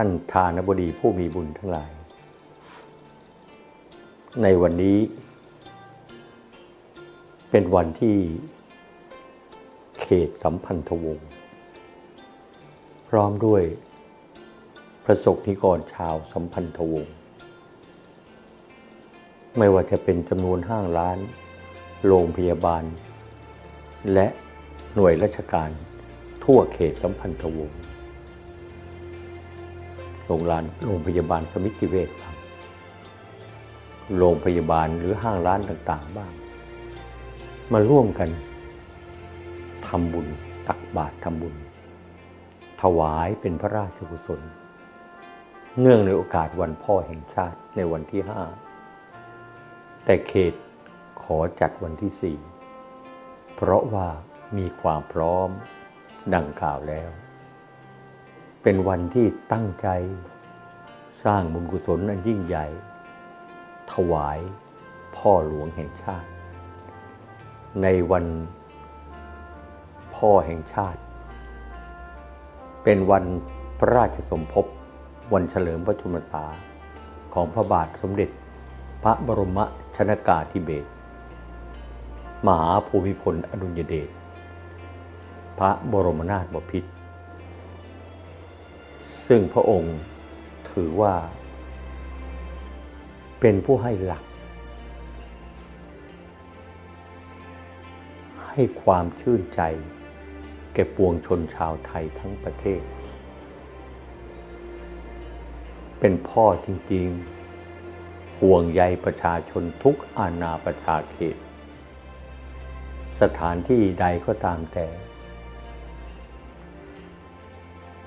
ท่านทานบดีผู้มีบุญทั้งหลาย ในวันนี้ เป็นวันที่เขตสัมพันธวงศ์พร้อมด้วยพระสงฆ์นิกรชาวสัมพันธวงศ์ไม่ว่าจะเป็นจำนวนห้างร้าน โรงพยาบาล และหน่วยราชการทั่วเขตสัมพันธวงศ์ โรงพยาบาลโรงพยาบาลสมิติเวชบ้างโรงพยาบาลหรือห้างร้านต่าง ๆ บ้าง มาร่วมกันทำบุญตักบาตรทำบุญ ถวายเป็นพระราชกุศล เนื่องในโอกาสวันพ่อแห่งชาติในวันที่ห้าแต่เขตขอจัดวันที่สี่เพราะว่ามีความพร้อมดังกล่าวแล้ว เป็นวันที่ตั้งใจสร้างบุญกุศลอันยิ่งใหญ่ ถวายพ่อหลวงแห่งชาติ ในวันพ่อแห่งชาติ เป็นวันพระราชสมภพวันเฉลิมพระชนมพรรษาของพระบาทสมเด็จ พระบรมชนากาธิเบศรมหาภูมิพลอดุลยเดชพระบรมนาถบพิตร ซึ่งพระองค์ถือว่า เป็นผู้ให้หลัก ให้ความชื่นใจแก่ปวงชนชาวไทยทั้งประเทศ เป็นพ่อจริงๆ ห่วงใยประชาชนทุกอาณาประชาเขต สถานที่ใดก็ตามแต่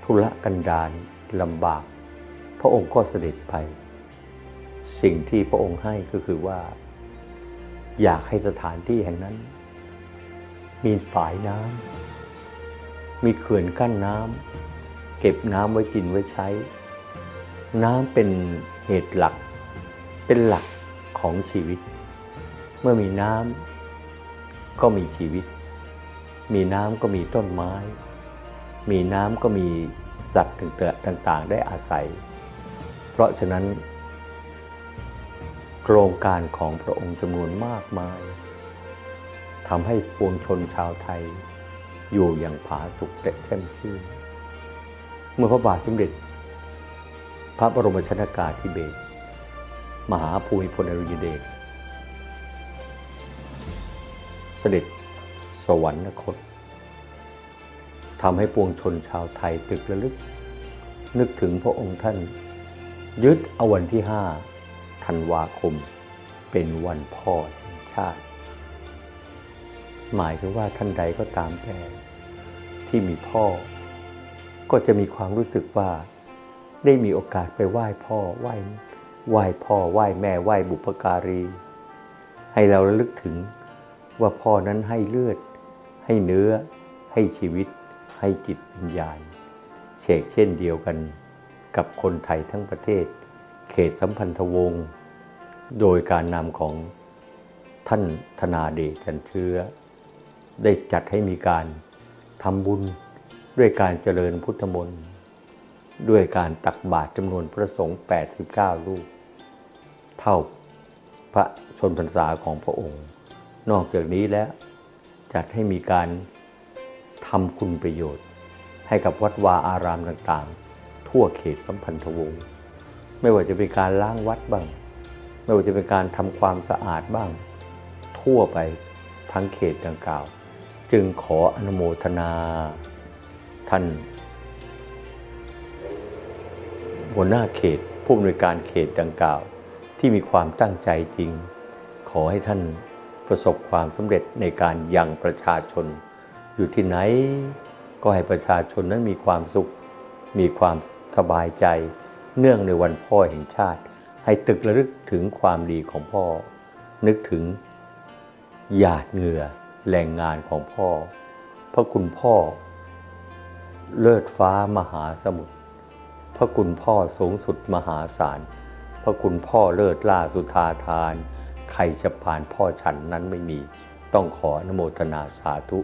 ธุระกันดาร ลำบาก พระองค์ก็เสด็จไป สิ่งที่พระองค์ให้ก็คือว่า อยากให้สถานที่แห่งนั้น มีฝายน้ำมีเขื่อนกั้นน้ำเก็บน้ำไว้กินไว้ใช้ น้ำเป็นเหตุหลัก เป็นหลักของชีวิต เมื่อมีน้ำก็มีชีวิต มีน้ำก็มีต้นไม้ มีน้ำก็มี สัตว์ต่างๆ ได้อาศัย เพราะฉะนั้น โครงการของพระองค์จำนวนมากมายทำให้ปวงชนชาวไทย อยู่อย่างผาสุกและแช่มชื่น เมื่อพระบาทสมเด็จ พระบรมชนากาธิเบศรมหาภูมิพลอดุลยเดชเสด็จสวรรคต ทำให้ปวงชนชาวไทยตึกระลึก นึกถึงพระองค์ท่าน ยึดเอาวันที่ห้าธันวาคม เป็นวันพ่อแห่งชาติ หมายถึงว่าท่านใดก็ตามแต่ ที่มีพ่อ ก็จะมีความรู้สึกว่า ได้มีโอกาสไปไหว้พ่อไหว้ไหว้พ่อไหว้แม่ไหว้บุพการี ให้เราระลึกถึงว่าพ่อนั้นให้เลือด ให้เนื้อให้ชีวิต ให้จิตวิญญาณเชกเช่นเดียวกันกับคนไทยทั้งประเทศ เขตสัมพันธวงศ์โดยการนำของท่านธนาเดชจันเชื้อ ได้จัดให้มีการทำบุญด้วยการเจริญพุทธมนต์ด้วยการตักบาตรจำนวนพระสงฆ์ 89 รูป เท่าพระชนพรรษาของพระองค์ นอกจากนี้แล้วจัดให้มีการ ทำคุณประโยชน์ ให้กับวัดวาอารามต่างๆ ทั่วเขตสัมพันธวงศ์ไม่ว่าจะเป็นการล้างวัดบ้าง ไม่ว่าจะเป็นการทำความสะอาดบ้าง ทั่วไปทั้งเขตดังกล่าว จึงขออนุโมทนา ท่านหัวหน้าเขตผู้อำนวยการเขตดังกล่าว ที่มีความตั้งใจจริง ขอให้ท่านประสบความสำเร็จในการยังประชาชน อยู่ที่ไหน ก็ให้ประชาชนนั้นมีความสุข มีความสบายใจ เนื่องในวันพ่อแห่งชาติ ให้ตึกระลึกถึงความดีของพ่อ นึกถึงหยาดเหงื่อแรงงานของพ่อ พระคุณพ่อ เลิศฟ้ามหาสมุทรพระคุณพ่อสูงสุดมหาศาลพระคุณพ่อเลิศล่าสุธาทาน ใครจะผ่านพ่อฉันนั้นไม่มี ต้องขออนุโมทนาสาธุ